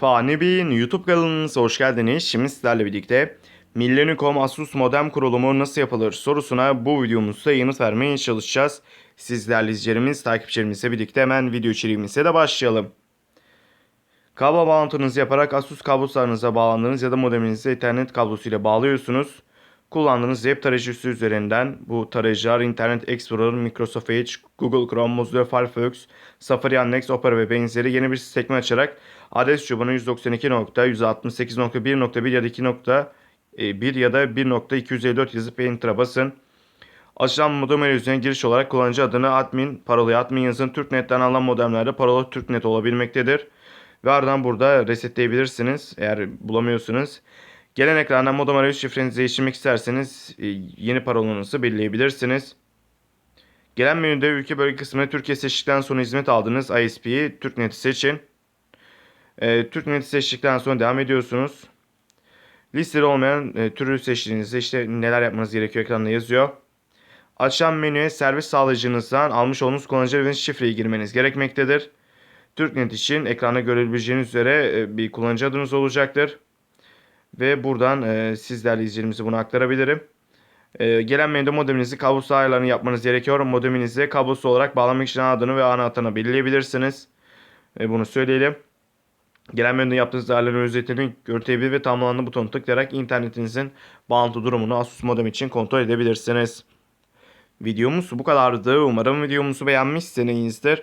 Fani Bey'in YouTube kanalınıza hoş geldiniz. Şimdi sizlerle birlikte Millennium Asus modem kurulumu nasıl yapılır sorusuna bu videomuzda yanıt vermeye çalışacağız. Sizlerle izleyicilerimiz, takipçilerimizle birlikte hemen video içeriğimize de başlayalım. Kablo bağlantınızı yaparak Asus kablolarınıza bağlandığınız ya da modeminizi internet kablosuyla bağlıyorsunuz. Kullandığınız web tarayıcısı üzerinden bu tarayıcılar Internet Explorer, Microsoft Edge, Google Chrome, Mozilla Firefox, Safari Yandex, Opera ve benzeri yeni bir sekme açarak adres çubuğuna 192.168.1.1 ya da 2.1 ya da 1.254 yazıp Enter'a basın. Açılan modem arayüzüne giriş olarak kullanıcı adını admin, parolayı admin yazın. Türknet'ten alınan modemlerde parola Türknet olabilmektedir. Ve ardından burada resetleyebilirsiniz eğer bulamıyorsunuz. Gelen ekrandan modem arayüz şifrenizi değiştirmek isterseniz e, yeni parolanızı belirleyebilirsiniz. Gelen menüde ülke bölge kısmına Türkiye seçtikten sonra hizmet aldığınız ISP'yi TürkNet'i seçin. E, TürkNet'i seçtikten sonra devam ediyorsunuz. Listede olmayan e, türü seçtiğinizde işte neler yapmanız gerekiyor ekranda yazıyor. Açılan menüye servis sağlayıcınızdan almış olduğunuz kullanıcı ve şifreyi girmeniz gerekmektedir. TürkNet için ekranda görebileceğiniz üzere e, bir kullanıcı adınız olacaktır. Ve buradan e, sizlerle izleyicilerimize bunu aktarabilirim. E, gelen menüde modeminizi kablosuz ayarlarını yapmanız gerekiyor. Modeminizi kablosuz olarak bağlamak için adını ve ana hattını belirleyebilirsiniz. E, bunu söyleyelim. Gelen menüde yaptığınız ayarların özetini görüntüleyebilir ve tamamlanan butonu tıklayarak internetinizin bağlantı durumunu Asus modem için kontrol edebilirsiniz. Videomuz bu kadardı. Umarım videomuzu beğenmişsinizdir.